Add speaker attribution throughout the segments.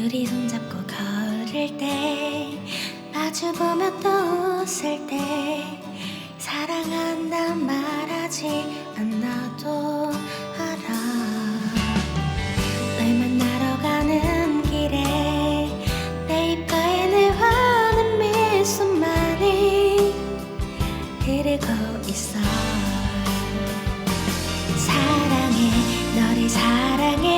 Speaker 1: 둘이 손잡고 걸을 때 마주보며 또 웃을 때 사랑한다 말하지 않아도 알아. 널 만나러 가는 길에 내 입가에 늘 환한 미소만이 흐르고 있어. 사랑해 너를 사랑해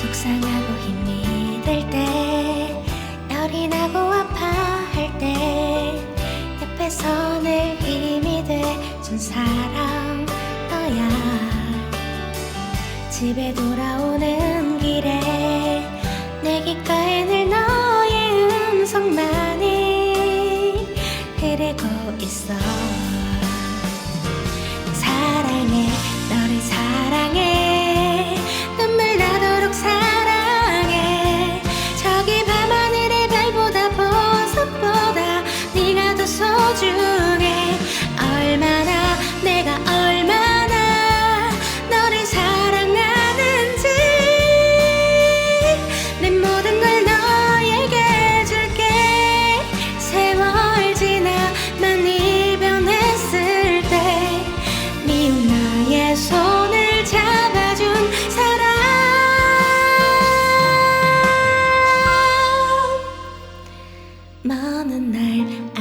Speaker 1: 속상하고 힘이 들 때 열이 나고 아파할 때 옆에서 늘 힘이 돼준 사람 너야. 집에 돌아오는 길에 내 귓가에 늘 너의 음성만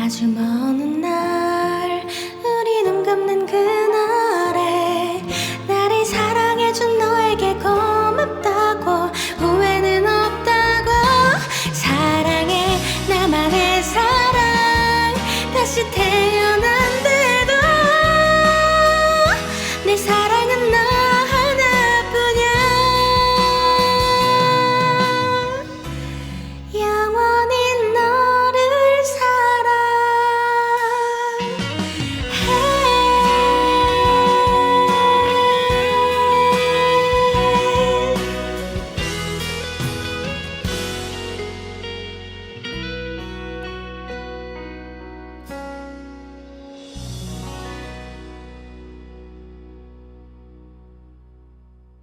Speaker 1: 하지만은